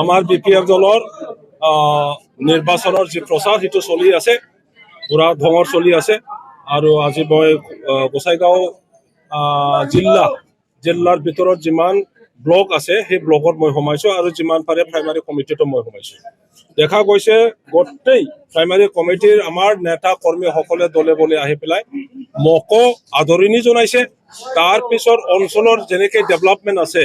আমাৰ B P F দলৰ নিৰ্বাচনৰ যি প্ৰচাৰ, সেইটো চলি আছে। পুৰা ধঙৰ চলি আছে। আৰু আজি মই গোসাইগাঁও জিলা, জিলাৰ ভিতৰত যিমান ব্লক আছে, সেই ব্লকত মই সোমাইছো আৰু যিমান পাৰে প্ৰাইমাৰী কমিটিতো মই সোমাইছো। দেখা গৈছে গোটেই প্ৰাইমাৰী কমিটিৰ আমাৰ নেতা কৰ্মীসকলে দলে বলে আহি পেলাই মোকো আদৰণি জনাইছে। তাৰ পিছত অঞ্চলৰ যেনেকে ডেভেলপমেণ্ট আছে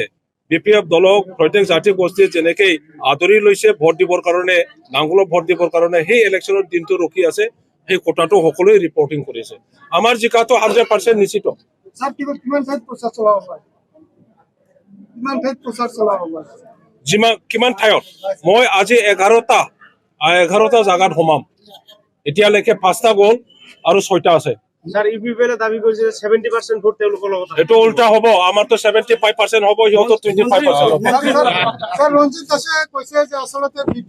বি দলক প্ৰত্যেক জাতি গোষ্ঠীয়ে যেনেকৈ আদৰি লৈছে ভোট দিবৰ কাৰণে নাংগলত ভোট দিবৰ কাৰণে সেই ইলেকশ্যনৰ দিনটো ৰখি আছে সেই কোটাটো সকলোৱে ৰিপৰ্টিং কৰিছে। আমাৰ জিকাটো হাণ্ড্ৰেড পাৰ্চেণ্ট নিশ্চিত। কিমান ঠাইত যিমান কিমান মই আজি এঘাৰটা এঘাৰটা জাগাত সোমাম। এতিয়ালৈকে পাঁচটা গ'ল আৰু ছয়টা আছে। স্যার দাবি কৰিছে ছেভেন্টি পাৰ্চেণ্ট ভোট তেওঁলোকৰ লগত আছে। উল্টা হ'ব। আমাৰতো ছেভেণ্টি ফাইভ পাৰ্চেণ্ট হ'ব সিহঁতৰ টুৱেণ্টি ফাইভ হ'ব। স্যাৰ, স্যাৰ, স্যাৰ ৰঞ্জিত দাসে কৈছে যে আচলতে বি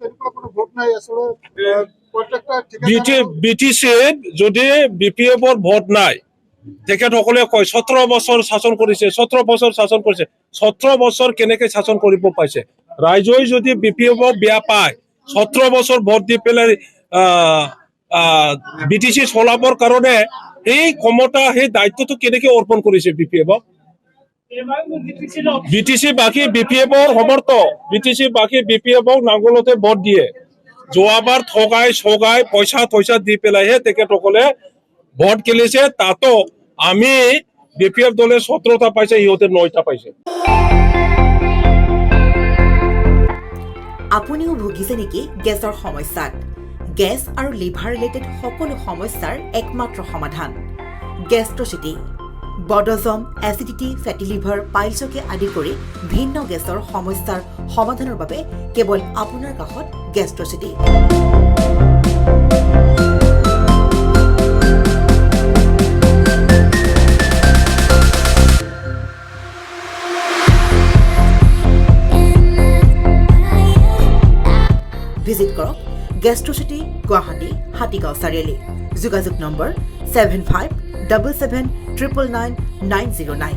তেনেকুৱা কোনো ভোট নাই আচলতে এ, প্ৰত্যেকটা বি টি ঠিকাদাৰ বি টি চিত যদি বি পি এফৰ ভোট নাই তেখেতসকলে কয় সোতৰ বছৰ শাসন কৰিছে সোতৰ বছৰ শাসন কৰিছে সোতৰ বছৰ কেনেকে শাসন কৰিব পাইছে? ৰাইজই যদি বি পি এফক বেয়া পায় সোতৰ বছৰ ভোট দি পেলাই বি টি চি চলাবৰ কাৰণে সেই ক্ষমতা সেই দায়িত্বটো কেনেকে অৰ্পণ কৰিছে বি পি এফক বি টি চি বাকী বি পি এফৰ ভোট দিয়ে। যোৱাবাৰ ঠগাই, চগাই পইচা পইচা দি পেলাইহে তেখেতসকলে ভোট খেলিছে। তাতো আমি বি পি এফ দলে সোতৰটা পাইছে সিহঁতে নয়টা পাইছে। আপুনিও ভুগিছে নেকি গেছৰ সমস্যাত? গেছ আৰু লিভাৰ ৰিলেটেড সকলো সমস্যাৰ একমাত্ৰ সমাধান। গেষ্ট্ৰচিটি বডজম এচিডিটি ফেটি লিভাৰ পাইলছকে আদি কৰি ভিন্ন গেছৰ সমস্যাৰ সমাধানৰ বাবে কেৱল আপোনাৰ কাষত গেষ্ট্ৰচিটি। ভিজিট কৰক। গেষ্ট্ৰচিটি গুৱাহাটী হাতীগাঁও চাৰিআলি যোগাযোগ number seven five double seven triple nine nine zero' nine